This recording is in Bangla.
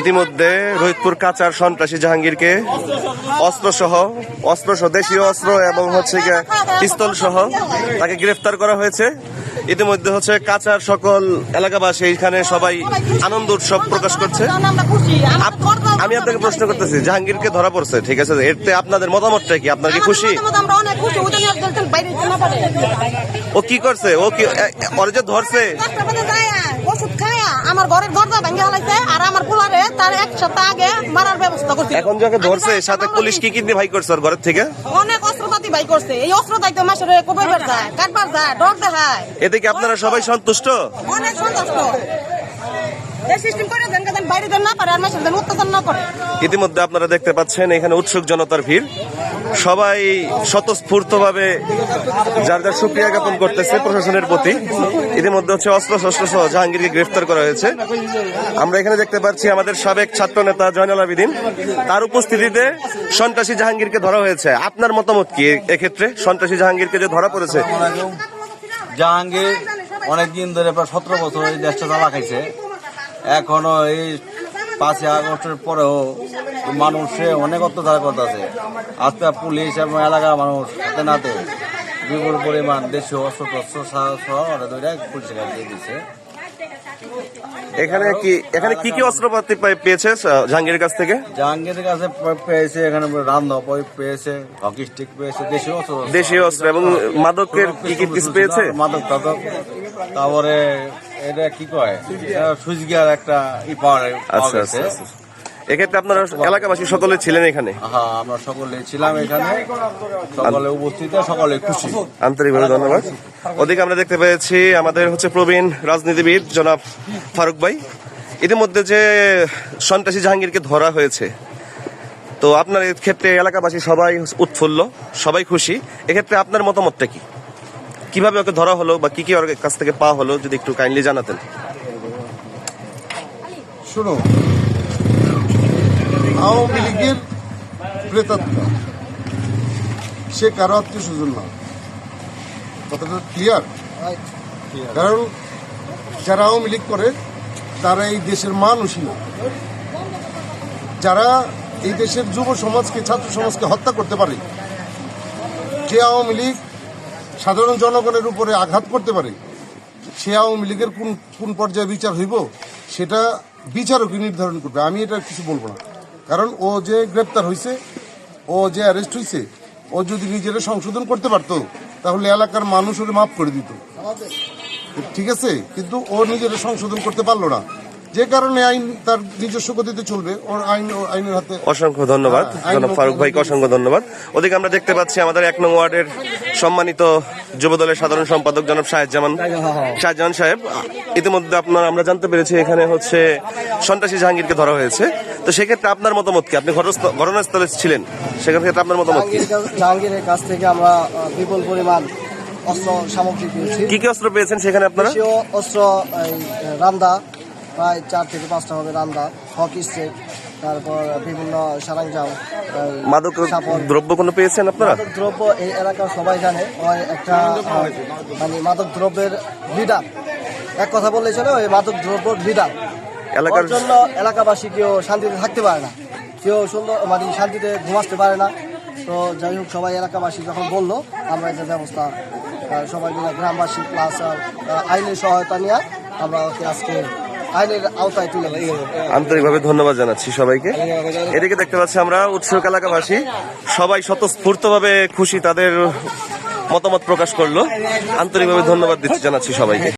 ইতিমধ্যে রোহিতপুর কাচার সন্ত্রাসী জাহাঙ্গীরকে অস্ত্র সহ অস্ত্র সহ দেশীয় অস্ত্র এবং হচ্ছে পিস্তল সহ তাকে গ্রেফতার করা হয়েছে। ইতিমধ্যে হচ্ছে কাচার সকল এলাকাবাসী এখানে সবাই আনন্দ উৎসব প্রকাশ করছে। আমি আপনাকে প্রশ্ন করতেছি জাহাঙ্গীরকে ধরা পড়ছে ঠিক আছে? এতে আপনাদের মতামতটা কি? আপনার কি খুশি? ও কি করছে? ও কি ওর যে ধরছে কষ্ট করে যায় ওষুধ খায়া আমার ঘরের দরজা ভেঙে হালাইছে আর আমার পোলারে তার এক সপ্তাহ আগে মারার ব্যবস্থা করছে এখন যাকে ধরছে সাথে পুলিশ কি কিনতে ভাই করছে ওর ঘরের থেকে? অনেক অস্ত্রপাতি ভাই করছে। এই অস্ত্র দায়িত্ব মাসের কবাইবার যায় কাটবার যায় ডর দেখায়। এদিকে কি আপনারা সবাই সন্তুষ্ট? অনেক সন্তুষ্ট। এই সিস্টেম করে দেন বাইরে দেন না পারে আর অত্যাচার না করে। ইতিমধ্যে আপনারা দেখতে পাচ্ছেন এখানে উৎসুক জনতার ভিড়। সবাই স্বতঃস্ফূর্তভাবে যার যার সুক্রিয়া জ্ঞাপন করতেছে প্রশাসনের প্রতি। ইতিমধ্যে হচ্ছে অস্ত্র শস্ত্র সহ জাহাঙ্গীরকে গ্রেফতার করা হয়েছে। আমরা এখানে দেখতে পাচ্ছি আমাদের সাবেক ছাত্র নেতা জয়নাল আবিদিন। তার উপস্থিতিতে সন্ত্রাসী জাহাঙ্গীরকে ধরা হয়েছে। আপনার মতামত কি এক্ষেত্রে? সন্ত্রাসী জাহাঙ্গীরকে যে ধরা পড়েছে। জাহাঙ্গীর অনেকদিন ধরে প্রায় সতেরো বছর এই দেশটা চালা খাইছে এখনও এই পাঁচই আগস্টের পরেও মানুষে অনেক অত্যাচার করতেছে। আজকে পুলিশ এবং এলাকার মানুষ হাতে নাতে বিপুল পরিমাণ দেশীয় অস্ত্র টস্ত্র সহ- পুলিশের কাছে দিয়ে দিচ্ছে এখানে কি এখানে কি কি অস্ত্রপাতি পেয়েছে আহ, জাহাঙ্গীরের কাছ থেকে? জাহাঙ্গীরের কাছে পেয়েছে এখানে রান্না পেয়েছে হকি স্টিক পেয়েছে দেশীয় অস্ত্র দেশীয় অস্ত্র এবং মাদকের কি কি পেয়েছে? মাদক টাদক তারপরে এটা কি কয়? সুইচ গিয়ার একটা ই পাওয়া পাওয়া আচ্ছা আচ্ছা আচ্ছা। এক্ষেত্রে আপনারা এলাকাবাসী সকলে ছিলেন এখানে? হ্যাঁ আমরা সকলে ছিলাম এখানে। সকলে উপস্থিত সকলে খুশি। আন্তরিকভাবে ধন্যবাদ। ওদিকে আমরা দেখতে পেয়েছি আমাদের হচ্ছে প্রবীণ রাজনীতিবিদ জনাব ফারুক ভাই। ইতিমধ্যে যে সন্ত্রাসী জাহাঙ্গীরকে ধরা হয়েছে তো আপনার ক্ষেত্রে এলাকাবাসী সবাই উৎফুল্ল সবাই খুশি। এক্ষেত্রে আপনার মতামতটা কি? কীভাবে ওকে ধরা হলো বা কি কি ওর কাছ থেকে পাওয়া হলো যদি একটু কাইন্ডলি জানাতেন। শোনো আওয়ামী লীগের প্রেতাত্মা সে কারও আত্মীয় সুযোগ না। কথাটা ক্লিয়ার কারণ যারা আওয়ামী লীগ করে তারা এই দেশের মানুষই না। যারা এই দেশের যুব সমাজকে ছাত্র সমাজকে হত্যা করতে পারে যে আওয়ামী লীগ সাধারণ জনগণের উপরে আঘাত করতে পারে, সে আওয়ামী লীগের কোন কোন পর্যায়ে বিচার হইব, সেটা বিচারকই নির্ধারণ করবে। আমি এটা কিছু বলব না। কারণ ও যে গ্রেপ্তার হয়েছে ও যে অ্যারেস্ট হয়েছে ও যদি নিজেরা সংশোধন করতে পারতো, তাহলে এলাকার মানুষ ওরে মাফ করে দিত। ঠিক আছে? কিন্তু ও নিজেরা সংশোধন করতে পারল না। যে কারণে আইন তার নিজস্ব গতিতে চলবে ওর আইন আইনের হাতে। অসংখ্য ধন্যবাদ হ্যাঁ, ফারুক ভাইকে অসংখ্য ধন্যবাদ। ওদিকে আমরা দেখতে পাচ্ছি আমাদের এক নং ওয়ার্ডের সম্মানিত যুবদলের সাধারণ সম্পাদক জনাব শাহেজামান শাহজাহান সাহেব ইতিমধ্যে আপনার আমরা জানতে পেরেছি এখানে হচ্ছে সন্ত্রাসী জাহাঙ্গীরকে ধরা হয়েছে। তো সেক্ষেত্রে আপনার মতামত কি? আপনি ঘটনাস্থলে ছিলেন সেখান থেকে আপনার মতামত কি? জাহাঙ্গীরের কাছ থেকে আমরা বিপুল পরিমাণ অস্ত্র সামগ্রী পেয়েছি। কি কি অস্ত্র পেয়েছেন সেখানে আপনারা? অস্ত্র রান্দা প্রায় চার থেকে পাঁচটা হবে রান্দা হকি স্টেট তারপর বিভিন্ন সারাংজাম মাদক দ্রব্য কোনো পেয়েছেন আপনারা? মাদক দ্রব্য এই এলাকার সবাই জানে ওই একটা মানে মাদক দ্রব্যের লিডার। এক কথা বললে চলে ওই মাদক দ্রব্যের লিডার। এলাকার জন্য এলাকাবাসী কেউ শান্তিতে থাকতে পারে না। কেউ সুন্দর মানে শান্তিতে ঘুমাতে পারে না। তো যাই হোক সবাই এলাকাবাসী যখন বলল আমরা এটা ব্যবস্থা সবাই মিলে গ্রামবাসী প্লাস আইনের সহায়তা নিয়ে আমরা আজকে আন্তরিকভাবে ধন্যবাদ জানাচ্ছি সবাইকে। এদিকে দেখতে পাচ্ছি আমরা উৎসুক এলাকাবাসী। সবাই স্বতঃস্ফূর্তভাবে খুশি তাদের মতামত প্রকাশ করল। আন্তরিকভাবে ধন্যবাদ দিচ্ছি জানাচ্ছি সবাইকে।